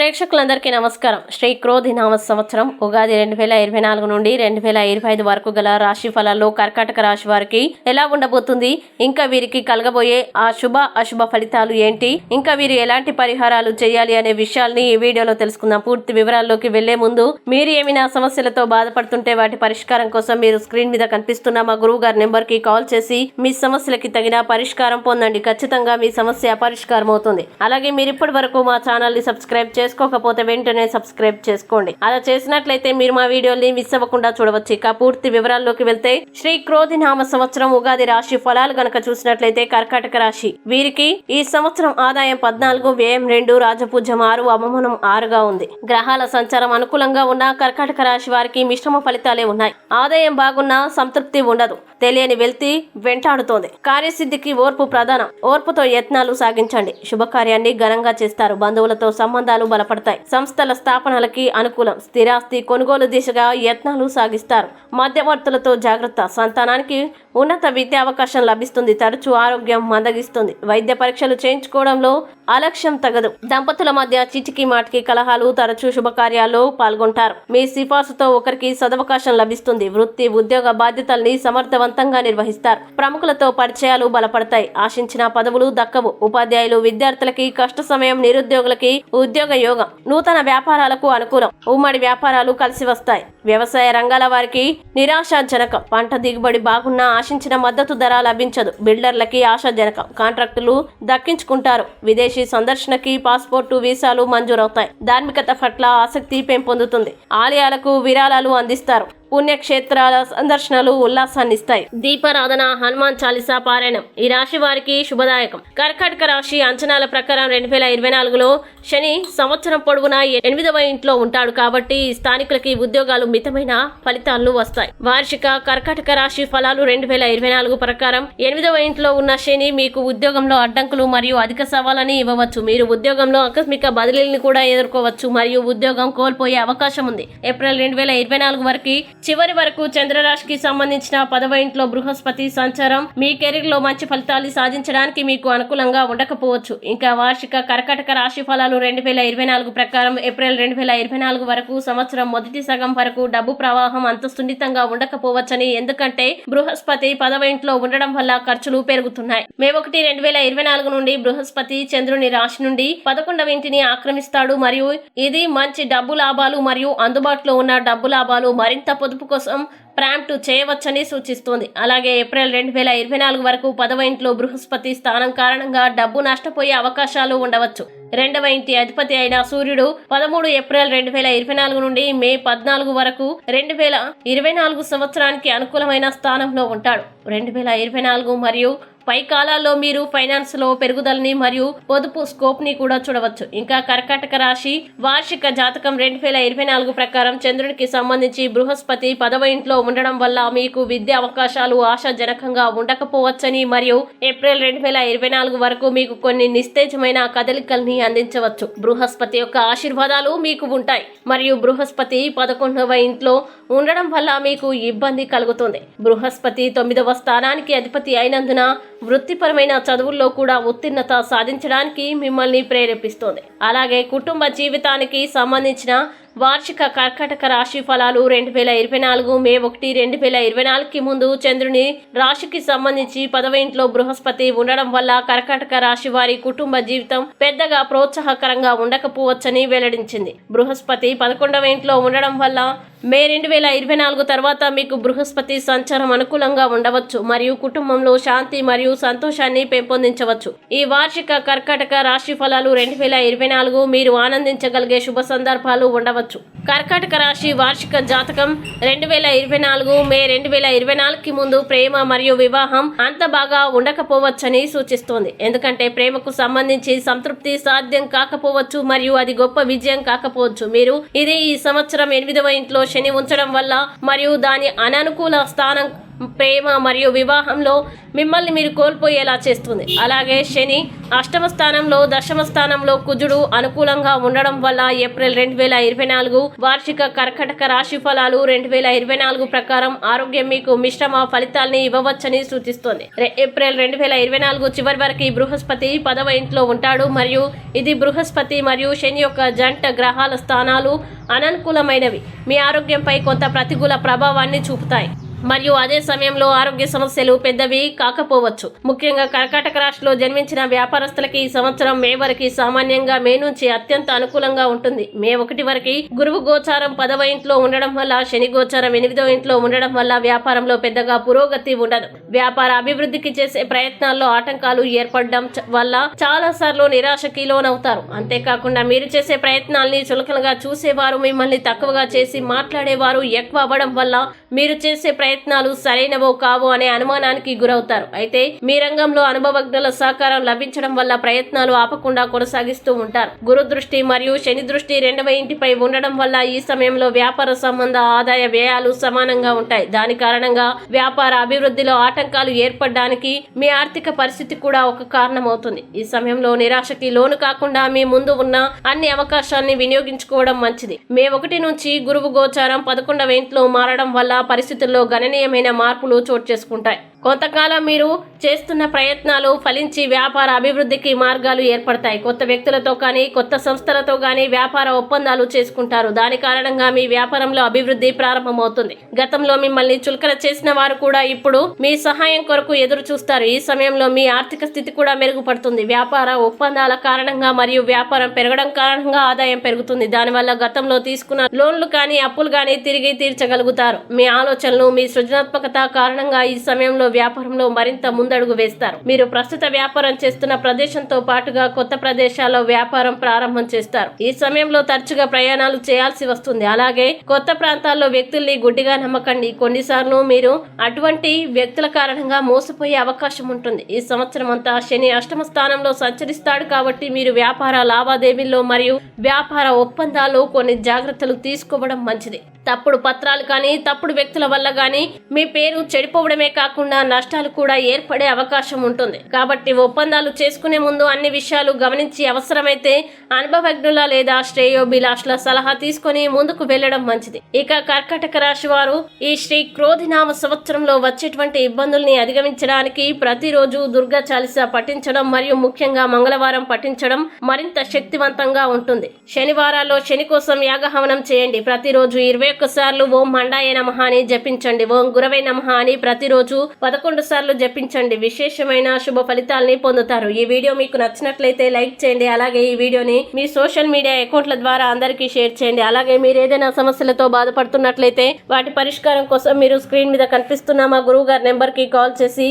ప్రేక్షకులందరికీ నమస్కారం. శ్రీ క్రోధి నామ సంవత్సరం ఉగాది రెండు వేల ఇరవై నాలుగు నుండి రెండు వేల ఇరవై ఐదు వరకు గల రాశి ఫలాల్లో కర్కాటక రాశి వారికి ఎలా ఉండబోతుంది? ఇంకా వీరికి కలగబోయే ఆ శుభ అశుభ ఫలితాలు ఏంటి? ఇంకా వీరు ఎలాంటి పరిహారాలు చేయాలి అనే విషయాల్ని ఈ వీడియోలో తెలుసుకుందాం. పూర్తి వివరాల్లోకి వెళ్ళే ముందు మీరు ఏమైనా సమస్యలతో బాధపడుతుంటే వాటి పరిష్కారం కోసం మీరు స్క్రీన్ మీద కనిపిస్తున్న మా గురువు గారి నెంబర్కి కాల్ చేసి మీ సమస్యలకి తగిన పరిష్కారం పొందండి. ఖచ్చితంగా మీ సమస్య పరిష్కారం అవుతుంది అలాగే మీరు ఇప్పటి వరకు మా ఛానల్ని సబ్స్క్రైబ్ చేసుకోకపోతే వెంటనే సబ్స్క్రైబ్ చేసుకోండి. అలా చేసినట్లయితే మీరు మా వీడియోని మిస్ అవ్వకుండా చూడవచ్చు. ఇక పూర్తి వివరాల్లోకి వెళ్తే శ్రీ క్రోధి నామ సంవత్సరం ఉగాది రాశి ఫలాలు గనక చూసినట్లయితే కర్కాటక రాశి. వీరికి ఈ సంవత్సరం ఆదాయం పద్నాలుగు వ్యయం రెండు రాజపూజ్యం ఆరు అవమానం ఆరుగా ఉంది. గ్రహాల సంచారం అనుకూలంగా ఉన్న కర్కాటక రాశి వారికి మిశ్రమ ఫలితాలే ఉన్నాయి. ఆదాయం బాగున్నా సంతృప్తి ఉండదు. తెలియని వెళ్తి వెంటాడుతోంది. కార్యసిద్ధికి ఓర్పు ప్రధానం. ఓర్పుతో యత్నాలు సాగించండి. శుభకార్యాన్ని ఘనంగా చేస్తారు. బంధువులతో సంబంధాలు బలపడతాయి. సంస్థల స్థాపనలకి అనుకూలం స్థిరాస్తి కొనుగోలు దిశగా యత్నాలు సాగిస్తారు. మధ్యవర్తులతో జాగ్రత్త సంతానానికి ఉన్నత విద్యా అవకాశం లభిస్తుంది తరచూ ఆరోగ్యం మందగిస్తుంది. వైద్య పరీక్షలు చేయించుకోవడంలో అలక్ష్యం తగదు. దంపతుల మధ్య చిటికి మాటికి కలహాలు తరచూ శుభకార్యాల్లో పాల్గొంటారు. మీ సిఫార్సుతో ఒకరికి సదవకాశం లభిస్తుంది. వృత్తి ఉద్యోగ బాధ్యతల్ని సమర్థవంతంగా నిర్వహిస్తారు. ప్రముఖులతో పరిచయాలు బలపడతాయి. ఆశించిన పదవులు దక్కవు. ఉపాధ్యాయులు విద్యార్థులకి కష్ట సమయం నిరుద్యోగులకి ఉద్యోగ యోగం. నూతన వ్యాపారాలకు అనుకూలం. ఉమ్మడి వ్యాపారాలు కలిసి వస్తాయి. వ్యవసాయ రంగాల వారికి నిరాశాజనకం. పంట దిగుబడి బాగున్నా ఆశించిన మద్దతు ధర లభించదు. బిల్డర్లకి ఆశాజనకం. కాంట్రాక్టులు దక్కించుకుంటారు. విదేశీ సందర్శనకి పాస్పోర్టు వీసాలు మంజూరవుతాయి. ధార్మికత పట్ల ఆసక్తి పెంపొందుతుంది. ఆలయాలకు విరాళాలు అందిస్తారు. పుణ్యక్షేత్రాల సందర్శనలు ఉల్లాసాన్ని ఇస్తాయి దీపారాధన హనుమాన్ చాలీసా పారాయణం ఈ రాశి వారికి శుభదాయకం. కర్కాటక రాశి అంచనాల ప్రకారం రెండు వేల ఇరవై నాలుగులో శని సంవత్సరం పొడవునా ఎనిమిదవ ఇంట్లో ఉంటాడు కాబట్టి స్థానికులకి ఉద్యోగాలు మితమైన ఫలితాలు వస్తాయి. వార్షిక కర్కాటక రాశి ఫలాలు రెండు వేల ఇరవై నాలుగు ప్రకారం ఎనిమిదవ ఇంట్లో ఉన్న శని మీకు ఉద్యోగంలో అడ్డంకులు మరియు అధిక సవాలని ఇవ్వవచ్చు. మీరు ఉద్యోగంలో ఆకస్మిక బదిలీలను కూడా ఎదుర్కోవచ్చు మరియు ఉద్యోగం కోల్పోయే అవకాశం ఉంది. ఏప్రిల్ రెండు వేల ఇరవై నాలుగు వరకు చివరి వరకు చంద్రరాశికి సంబంధించిన పదవ ఇంట్లో బృహస్పతి సంచారం మీ కెరీర్లో మంచి ఫలితాలు సాధించడానికి మీకు అనుకూలంగా ఉండకపోవచ్చు. ఇంకా వార్షిక కర్కటక రాశి ఫలాలు రెండు వేల ఇరవై నాలుగు ప్రకారం ఏప్రిల్ రెండు వేల ఇరవై నాలుగు వరకు సంవత్సరం మొదటి సగం వరకు డబ్బు ప్రవాహం అంత సున్నితంగా ఉండకపోవచ్చని ఎందుకంటే బృహస్పతి పదవ ఇంట్లో ఉండడం వల్ల ఖర్చులు పెరుగుతున్నాయి. మే ఒకటి రెండు వేల ఇరవై నాలుగు నుండి బృహస్పతి చంద్రుని రాశి నుండి పదకొండవ ఇంటిని ఆక్రమిస్తాడు. మరియు ఇది మంచి డబ్బు లాభాలు మరియు అందుబాటులో ఉన్న డబ్బు లాభాలు మరింత పొదుపు కోసం ప్రాంప్ట్ చేయవచ్చని సూచిస్తోంది. అలాగే ఏప్రిల్ రెండు వేల ఇరవై నాలుగు వరకు పదవ ఇంట్లో బృహస్పతి స్థానం కారణంగా డబ్బు నష్టపోయే అవకాశాలు ఉండవచ్చు. రెండవ ఇంటి అధిపతి అయిన సూర్యుడు పదమూడు ఏప్రిల్ రెండు వేల ఇరవై నాలుగు నుండి మే పద్నాలుగు వరకు రెండు వేల ఇరవై నాలుగు సంవత్సరానికి అనుకూలమైన స్థానంలో ఉంటాడు. రెండు వేల ఇరవై నాలుగు మరియు పై కాలాల్లో మీరు ఫైనాన్స్లో పెరుగుదలని మరియు పొదుపు స్కోప్ని కూడా చూడవచ్చు. ఇంకా కర్కాటక రాశి వార్షిక జాతకం రెండు వేల ఇరవై నాలుగు ప్రకారం చంద్రునికి సంబంధించి బృహస్పతి పదవ ఇంట్లో ఉండడం వల్ల మీకు విద్యా అవకాశాలు ఆశాజనకంగా ఉండకపోవచ్చని మరియు ఏప్రిల్ రెండు వేల ఇరవై నాలుగు వరకు మీకు కొన్ని నిస్తేజమైన కదలికల్ని అందించవచ్చు. బృహస్పతి యొక్క ఆశీర్వాదాలు మీకు ఉంటాయి. మరియు బృహస్పతి పదకొండవ ఇంట్లో ఉండడం వల్ల మీకు ఇబ్బంది కలుగుతుంది. బృహస్పతి తొమ్మిదవ స్థానానికి అధిపతి అయినందున వృత్తిపరమైన చదువుల్లో కూడా ఉత్తీర్ణత సాధించడానికి మిమ్మల్ని ప్రేరేపిస్తోంది. అలాగే కుటుంబ జీవితానికి సంబంధించిన వార్షిక కర్కాటక రాశి ఫలాలు రెండు వేల ఇరవై నాలుగు మే ఒకటి రెండు వేల ఇరవై నాలుగుకి ముందు చంద్రుని రాశికి సంబంధించి పదవ ఇంట్లో బృహస్పతి ఉండడం వల్ల కర్కాటక రాశి వారి కుటుంబ జీవితం పెద్దగా ప్రోత్సాహకరంగా ఉండకపోవచ్చని వెల్లడించింది. బృహస్పతి పదకొండవ ఇంట్లో ఉండడం వల్ల మే రెండు వేల ఇరవై నాలుగు తర్వాత మీకు బృహస్పతి సంచారం అనుకూలంగా ఉండవచ్చు మరియు కుటుంబంలో శాంతి మరియు సంతోషాన్ని పెంపొందించవచ్చు. ఈ వార్షిక కర్కాటక రాశి ఫలాలు రెండు వేల ఇరవై నాలుగు మీరు ఆనందించగలిగే శుభ సందర్భాలు ఉండవచ్చు. కర్కాటక రాశి వార్షిక జాతకం రెండు వేల ఇరవై నాలుగు మే రెండు వేల ఇరవై నాలుగుకి ముందు ప్రేమ మరియు వివాహం అంత బాగా ఉండకపోవచ్చని సూచిస్తోంది. ఎందుకంటే ప్రేమకు సంబంధించి సంతృప్తి సాధ్యం కాకపోవచ్చు మరియు అది గొప్ప విజయం కాకపోవచ్చు. మీరు ఇది ఈ సంవత్సరం ఎనిమిదవ ఇంట్లో శని ఉంచడం వల్ల మరియు దాని అననుకూల స్థానం ప్రేమ మరియు వివాహంలో మిమ్మల్ని మీరు కోల్పోయేలా చేస్తుంది. అలాగే శని అష్టమ స్థానంలో దశమ స్థానంలో కుజుడు అనుకూలంగా ఉండడం వల్ల ఏప్రిల్ రెండు వేల ఇరవై నాలుగు వార్షిక కర్కటక రాశి ఫలాలు రెండు వేల ఇరవై నాలుగు ప్రకారం ఆరోగ్యం మీకు మిశ్రమ ఫలితాల్ని ఇవ్వవచ్చని సూచిస్తోంది. ఏప్రిల్ రెండు వేల ఇరవై నాలుగు చివరి వరకు ఈ బృహస్పతి పదవ ఇంట్లో ఉంటాడు మరియు ఇది బృహస్పతి మరియు శని యొక్క జంట గ్రహాల స్థానాలు అననుకూలమైనవి. మీ ఆరోగ్యంపై కొంత ప్రతికూల ప్రభావాన్ని చూపుతాయి. మరియు అదే సమయంలో ఆరోగ్య సమస్యలు పెద్దవి కాకపోవచ్చు. ముఖ్యంగా కర్కాటక రాశిలో జన్మించిన వ్యాపారస్తులకి ఈ సంవత్సరం మే వరకు సామాన్యంగా మే నుంచి అత్యంత అనుకూలంగా ఉంటుంది. మే ఒకటి వరకు గురువు గోచారం పదవ ఇంట్లో ఉండడం వల్ల శని గోచారం ఎనిమిదో ఇంట్లో ఉండడం వల్ల వ్యాపారంలో పెద్దగా పురోగతి ఉండదు. వ్యాపార అభివృద్ధికి చేసే ప్రయత్నాల్లో ఆటంకాలు ఏర్పడడం చ- వల్ల చాలా సార్లు నిరాశకి లోనవుతారు అంతేకాకుండా మీరు చేసే ప్రయత్నాల్ని చులకనగా చూసేవారు మిమ్మల్ని తక్కువగా చేసి మాట్లాడేవారు ఎక్కువ అవ్వడం వల్ల మీరు చేసే ప్రయత్నాలు సరైనవో కావో అనే అనుమానానికి గురవుతారు. అయితే మీ రంగంలో అనుభవజ్ఞుల సహకారం లభించడం వల్ల ప్రయత్నాలు ఆపకుండా కొనసాగిస్తూ ఉంటారు. గురు దృష్టి మరియు శని దృష్టి రెండవ ఇంటిపై ఉండడం వల్ల ఈ సమయంలో వ్యాపార సంబంధ ఆదాయ వ్యయాలు సమానంగా ఉంటాయి. దాని కారణంగా వ్యాపార అభివృద్ధిలో ఆటంకాలు ఏర్పడడానికి మీ ఆర్థిక పరిస్థితి కూడా ఒక కారణం అవుతుంది ఈ సమయంలో నిరాశకి లోను కాకుండా మీ ముందు ఉన్న అన్ని అవకాశాన్ని వినియోగించుకోవడం మంచిది. మే ఒకటి నుంచి గురువు గోచారం పదకొండవ ఇంట్లో మారడం వల్ల పరిస్థితుల్లో గణనీయమైన మార్పులు చోటు చేసుకుంటాయి. కొంతకాలం మీరు చేస్తున్న ప్రయత్నాలు ఫలించి వ్యాపార అభివృద్ధికి మార్గాలు ఏర్పడతాయి. కొత్త వ్యక్తులతో కానీ కొత్త సంస్థలతో కానీ వ్యాపార ఒప్పందాలు చేసుకుంటారు. దాని కారణంగా మీ వ్యాపారంలో అభివృద్ధి ప్రారంభమవుతుంది. గతంలో మిమ్మల్ని చులకన చేసిన వారు కూడా ఇప్పుడు మీ సహాయం కొరకు ఎదురు చూస్తారు. ఈ సమయంలో మీ ఆర్థిక స్థితి కూడా మెరుగుపడుతుంది. వ్యాపార ఒప్పందాల కారణంగా మరియు వ్యాపారం పెరగడం కారణంగా ఆదాయం పెరుగుతుంది. దానివల్ల గతంలో తీసుకున్న లోన్లు కానీ అప్పులు కానీ తిరిగి తీర్చగలుగుతారు. మీ ఆలోచనలు మీ సృజనాత్మకత కారణంగా ఈ సమయంలో వ్యాపారంలో మరింత ముందడుగు వేస్తారు. మీరు ప్రస్తుత వ్యాపారం చేస్తున్న ప్రదేశంతో పాటుగా కొత్త ప్రదేశాల్లో వ్యాపారం ప్రారంభం చేస్తారు. ఈ సమయంలో తరచుగా ప్రయాణాలు చేయాల్సి వస్తుంది. అలాగే కొత్త ప్రాంతాల్లో వ్యక్తుల్ని గుడ్డిగా నమ్మకండి. కొన్నిసార్లు మీరు అటువంటి వ్యక్తుల కారణంగా మోసపోయే అవకాశం ఉంటుంది. ఈ సంవత్సరం అంతా శని అష్టమ స్థానంలో సంచరిస్తాడు కాబట్టి మీరు వ్యాపార లావాదేవీల్లో మరియు వ్యాపార ఒప్పందాల్లో కొన్ని జాగ్రత్తలు తీసుకోవడం మంచిది. తప్పుడు పత్రాలు కానీ తప్పుడు వ్యక్తుల వల్ల కానీ మీ పేరు చెడిపోవడమే కాకుండా నష్టాలు కూడా ఏర్పడే అవకాశం ఉంటుంది. కాబట్టి ఒప్పందాలు చేసుకునే ముందు అన్ని విషయాలు గమనించి అవసరమైతే అనుభవజ్ఞుల లేదా శ్రేయోభిలాషుల సలహా తీసుకొని ముందుకు వెళ్ళడం మంచిది. ఇక కర్కటక రాశి వారు ఈ శ్రీ క్రోధినామ సంవత్సరంలో వచ్చేటువంటి ఇబ్బందుల్ని అధిగమించడానికి ప్రతిరోజు దుర్గా చాలీస పఠించడం మరియు ముఖ్యంగా మంగళవారం పఠించడం మరింత శక్తివంతంగా ఉంటుంది. శనివారాల్లో శని కోసం యాగహవనం చేయండి. ప్రతిరోజు ఇరవై ఒక్క సార్లు ఓం మండాయ నమః అని జపించండి. ఓం గురవై నమః అని ప్రతిరోజు పదకొండు సార్లు జపించండి. విశేషమైన శుభ ఫలితాల్ని పొందుతారు. ఈ వీడియో మీకు నచ్చినట్లయితే లైక్ చేయండి. అలాగే ఈ వీడియోని మీ సోషల్ మీడియా అకౌంట్ల ద్వారా అందరికీ షేర్ చేయండి. అలాగే మీరు ఏదైనా సమస్యలతో బాధపడుతున్నట్లయితే వాటి పరిష్కారం కోసం మీరు స్క్రీన్ మీద కనిపిస్తున్న మా గురువు గారి నెంబర్కి కాల్ చేసి